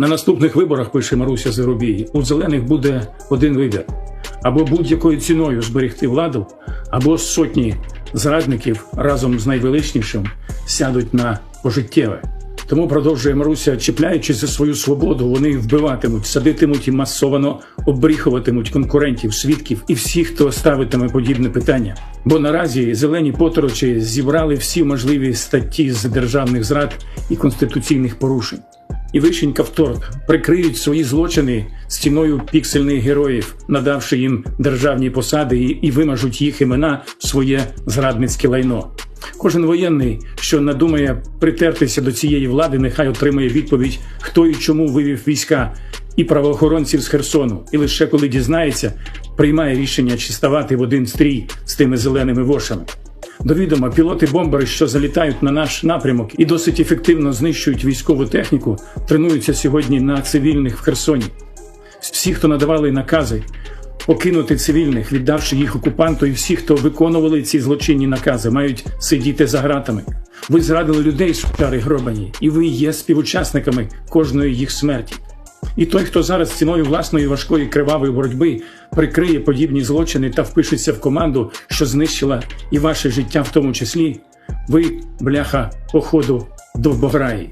На наступних виборах, пише Маруся Заробій, у зелених буде один вибір: або будь-якою ціною зберегти владу, або сотні зрадників разом з найвеличнішим сядуть на пожиттєве. Тому продовжує Маруся, чіпляючись за свою свободу, вони вбиватимуть, садитимуть і масовано обріхуватимуть конкурентів, свідків і всіх, хто ставитиме подібне питання. Бо наразі зелені поторочі зібрали всі можливі статті з державних зрад і конституційних порушень. І вишенька в торт прикриють свої злочини стіною піксельних героїв, надавши їм державні посади і, і вимажуть їх імена в своє зрадницьке лайно. Кожен воєнний, що надумає притертися до цієї влади, нехай отримає відповідь, хто і чому вивів війська і правоохоронців з Херсону, і лише коли дізнається, приймає рішення чи ставати в один стрій з тими зеленими вошами. До відома, пілоти-бомбери, що залітають на наш напрямок і досить ефективно знищують військову техніку, тренуються сьогодні на цивільних в Херсоні. Всі, хто надавали накази покинути цивільних, віддавши їх окупанту, і всі, хто виконували ці злочинні накази, мають сидіти за ґратами. Ви зрадили людей, сучари гробані, і ви є співучасниками кожної їх смерті. І той, хто зараз ціною власної важкої кривавої боротьби прикриє подібні злочини та впишеться в команду, що знищила і ваше життя в тому числі, ви, бляха, походу, довбограї.